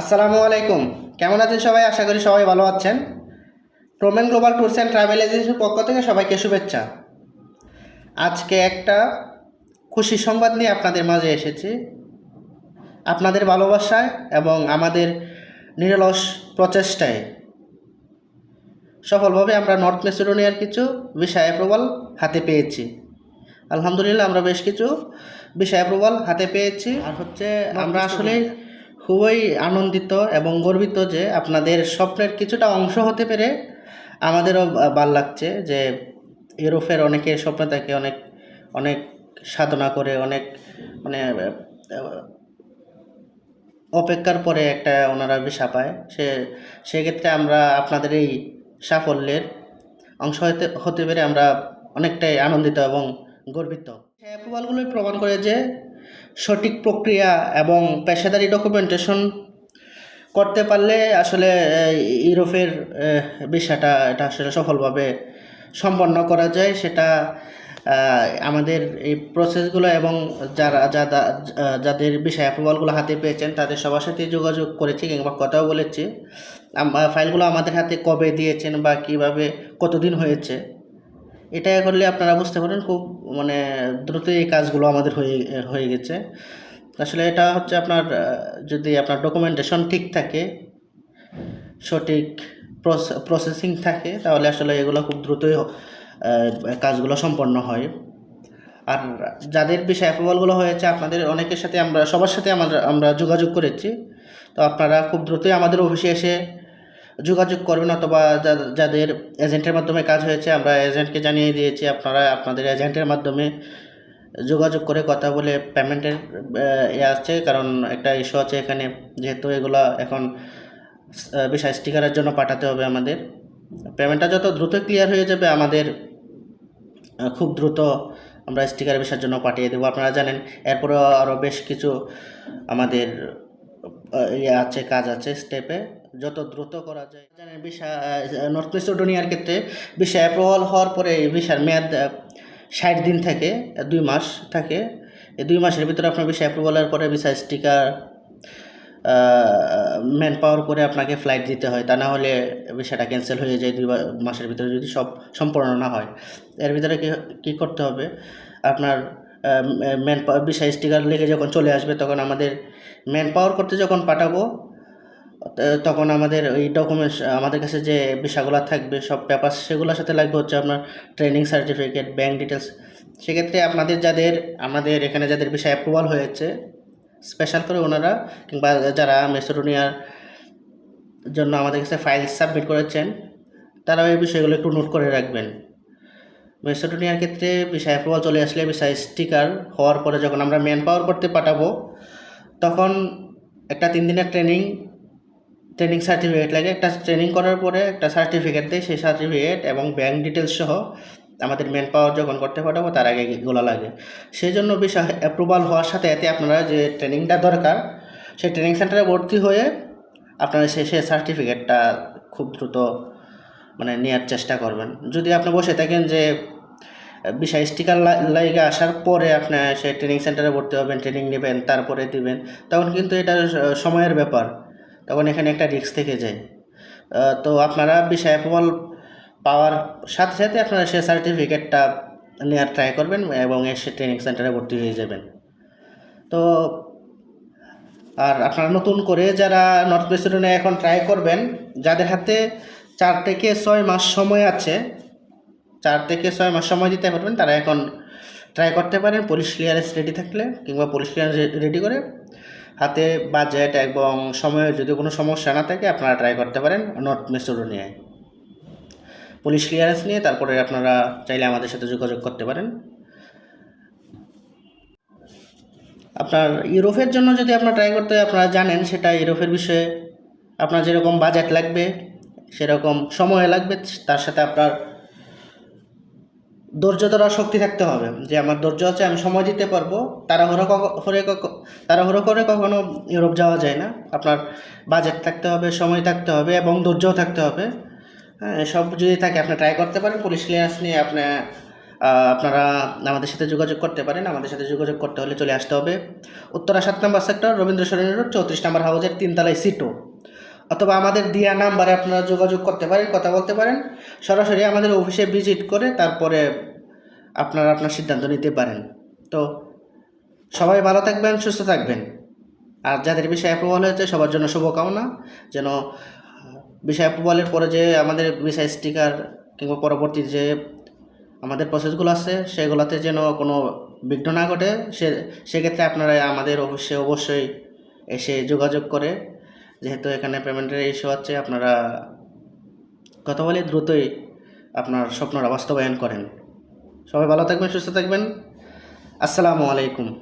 আসসালামু আলাইকুম। কেমন আছেন সবাই? আশা করি সবাই ভালো আছেন। Promen global tours and travel এজেন্সির পক্ষ থেকে সবাইকে শুভেচ্ছা। আজকে একটা খুশি সংবাদ নিয়ে আপনাদের মাঝে এসেছি। আপনাদের ভালোবাসায় এবং আমাদের নিরলস প্রচেষ্টায়। সফলভাবে আমরা নর্থ মেসিডোনিয়ার কিছু বিষয় অ্যাপ্রুভাল হাতে পেয়েছি। আলহামদুলিল্লাহ আমরা বেশ কিছু বিষয় অ্যাপ্রুভাল হাতে পেয়েছি। আর হচ্ছে আমরা আসলে খুবই আনন্দিত এবং গর্বিত যে আপনাদের স্বপ্নের কিছুটা অংশ হতে পেরে আমাদেরও ভালো লাগছে যে ইউরোপের অনেকের স্বপ্ন থাকে অনেক অনেক সাধনা করে, অনেক মানে অপেক্ষার পরে একটা ওনারা ভিসা পায়। সে, সেক্ষেত্রে আমরা আপনাদের এই সাফল্যের অংশ হতে হতে পেরে আমরা অনেকটাই আনন্দিত এবং গর্বিত। সেই অ্যাপ্রুভালগুলোই প্রমাণ করে যে সঠিক প্রক্রিয়া এবং পেশাদারি ডকুমেন্টেশন করতে পারলে আসলে ইউরোপের বিষয়টা, এটা আসলে সফলভাবে সম্পন্ন করা যায়। সেটা আমাদের এই প্রসেসগুলো এবং যারা যারা যাদের বিষয় অ্যাপ্রুভালগুলো হাতে পেয়েছেন, তাদের সবার সাথে যোগাযোগ করেছি কিংবা কথাও বলেছি। ফাইলগুলো আমাদের হাতে কবে দিয়েছেন বা কীভাবে, কতদিন হয়েছে এটা করলে আপনারা বুঝতে পারেন খুব মানে দ্রুত এই কাজগুলো আমাদের হয়ে হয়ে গেছে। আসলে এটা হচ্ছে আপনার, যদি আপনার ডকুমেন্টেশন ঠিক থাকে, সঠিক প্রসেসিং থাকে, তাহলে আসলে এগুলো খুব দ্রুতই কাজগুলো সম্পন্ন হয়। আর যাদের বিষয় অ্যাপ্রুভালগুলো হয়েছে, আপনাদের অনেকের সাথে আমরা, সবার সাথে আমরা আমরা যোগাযোগ করেছি। তো আপনারা খুব দ্রুতই আমাদের অফিসে এসে যোগাযোগ করবেন অথবা যাদের এজেন্টের মাধ্যমে কাজ হয়েছে, আমরা এজেন্টকে জানিয়ে দিয়েছি, আপনারা আপনাদের এজেন্টের মাধ্যমে যোগাযোগ করে কথা বলে পেমেন্টের এ আসছে, কারণ একটা ইস্যু আছে এখানে, যেহেতু এগুলো এখন বিষয় স্টিকারের জন্য পাঠাতে হবে আমাদের। পেমেন্টটা যত দ্রুত ক্লিয়ার হয়ে যাবে, আমাদের খুব দ্রুত আমরা স্টিকার বিষয়ের জন্য পাঠিয়ে দেবো। আপনারা জানেন, এরপরেও আরও বেশ কিছু আমাদের ইয়ে আছে, কাজ আছে স্টেপে যত দ্রুত করা যায়। জানেন ভিসা নর্থ মেসিডোনিয়ার ক্ষেত্রে ভিসা অ্যাপ্রুভাল হওয়ার পরে ভিসার মেয়াদ ষাট দিন থাকে, দুই মাস থাকে। এই দুই মাসের ভিতরে আপনার ভিসা অ্যাপ্রুভালের পরে ভিসা স্টিকার ম্যান পাওয়ার করে আপনাকে ফ্লাইট দিতে হয়। তা না হলে ভিসাটা ক্যান্সেল হয়ে যায় দুই মাসের ভিতরে যদি সব সম্পূর্ণ না হয়। এর ভিতরে কি করতে হবে? আপনার ম্যান পাওয়ার ভিসা স্টিকার লেগে যখন চলে আসবে, তখন আমাদের ম্যান পাওয়ার করতে যখন পাঠাবো তখন আমাদের ওই ডকুমেন্টস আমাদের কাছে যে বিষয়গুলো থাকবে, সব পেপার সেগুলোর সাথে লাগবে হচ্ছে আপনার ট্রেনিং সার্টিফিকেট ব্যাংক ডিটেলস সেক্ষেত্রে আপনাদের যাদের, আমাদের এখানে যাদের বিষয় অ্যাপ্রুভাল হয়েছে স্পেশাল করে ওনারা কিংবা যারা মেসোডোনিয়ার জন্য আমাদের কাছে ফাইল সাবমিট করেছেন তারা এই বিষয়গুলো একটু নোট করে রাখবেন। মেসোডোনিয়ার ক্ষেত্রে বিষয় অ্যাপ্রুভাল চলে আসলে বিষয় স্টিকার হওয়ার পরে যখন আমরা ম্যান পাওয়ার করতে পাঠাবো, তখন একটা তিন দিনের ট্রেনিং ট্রেনিং সার্টিফিকেট লাগে। একটা ট্রেনিং করার পরে একটা সার্টিফিকেট দেয়। সেই সার্টিফিকেট এবং ব্যাংক ডিটেলস সহ আমাদের ম্যান পাওয়ার যখন করতে পাঠাবো তার আগে এগুলো লাগে। সেই জন্য বিষয় অ্যাপ্রুভাল হওয়ার সাথে এতে আপনারা যে ট্রেনিংটা দরকার, সেই ট্রেনিং সেন্টারে ভর্তি হয়ে আপনারা সেই সেই সার্টিফিকেটটা খুব দ্রুত মানে নেওয়ার চেষ্টা করবেন। যদি আপনি বসে থাকেন যে বিষয় স্টিকার লাইগে আসার পরে আপনি সেই ট্রেনিং সেন্টারে ভর্তি হবেন ট্রেনিং নেবেন, তারপরে দিবেন, তখন কিন্তু এটা সময়ের ব্যাপার। তখন এখানে একটা রিস্ক থেকে যায়। তো আপনারা বিষয় অ্যাপ্রুভাল পাওয়ার সাথে সাথে আপনারা সেই সার্টিফিকেটটা নেওয়ার ট্রাই করবেন এবং এসে ট্রেনিং সেন্টারে ভর্তি হয়ে যাবেন। তো আর আপনারা নতুন করে যারা নর্থ প্রেসিডেন্টে এখন ট্রাই করবেন, যাদের হাতে চার থেকে ছয় মাস সময় আছে, চার থেকে ছয় মাস সময় দিতে পারবেন, তারা এখন ট্রাই করতে পারেন। পুলিশ ক্লিয়ারেন্স রেডি থাকলে কিংবা পুলিশ ক্লিয়ারেন্স রেডি করে হাতে বাজেট এবং সময়ের যদি কোনো সমস্যা না থাকে আপনারা ট্রাই করতে পারেন নর্থ মেসোডোনিয়ায় পুলিশ ক্লিয়ারেন্স নিয়ে তারপরে আপনারা চাইলে আমাদের সাথে যোগাযোগ করতে পারেন। আপনার ইউরোপের জন্য যদি আপনার ট্রাই করতে আপনারা জানেন সেটা ইউরোপের বিষয়ে আপনার যেরকম বাজেট লাগবে, সেরকম সময় লাগবে, তার সাথে আপনার ধৈর্য শক্তি থাকতে হবে, যে আমার ধৈর্য আছে, আমি সময় দিতে পারব। তাড়াহুড়ো করে তাড়াহুড়ো করে কখনো ইউরোপ যাওয়া যায় না। আপনার বাজেট থাকতে হবে, সময় থাকতে হবে এবং ধৈর্যও থাকতে হবে। হ্যাঁ সব যদি থাকে, আপনি ট্রাই করতে পারেন। পুলিশ ক্লিয়ারেন্স নিয়ে আপনি আপনারা আমাদের সাথে যোগাযোগ করতে পারেন। আমাদের সাথে যোগাযোগ করতে হলে চলে আসতে হবে। উত্তরা সাত number sector Rabindra Sarani road চৌত্রিশ নম্বর হাউজের তিনতলায় সিটো অথবা আমাদের দেওয়া নাম্বারে আপনারা যোগাযোগ করতে পারেন, কথা বলতে পারেন। সরাসরি আমাদের অফিসে ভিজিট করে তারপরে আপনারা আপনার সিদ্ধান্ত নিতে পারেন। তো সবাই ভালো থাকবেন, সুস্থ থাকবেন। আর যাদের বিষয় অ্যাপ্রুভাল হয়েছে, সবার জন্য শুভকামনা। যেন বিষয় অ্যাপ্রুভালের পরে যে আমাদের বিষয় স্টিকার কিংবা পরবর্তী যে আমাদের প্রসেসগুলো আছে, সেগুলোতে যেন কোনো বিঘ্ন না ঘটে, সে সেক্ষেত্রে আপনারা আমাদের অফিসে অবশ্যই এসে যোগাযোগ করে যেহেতু এখানে পেমেন্টের ইস্যু হচ্ছে আপনারা কথা বলে দ্রুতই আপনার স্বপ্নরা বাস্তবায়ন করেন। সবাই ভালো থাকবেন, সুস্থ থাকবেন। আসসালামু আলাইকুম।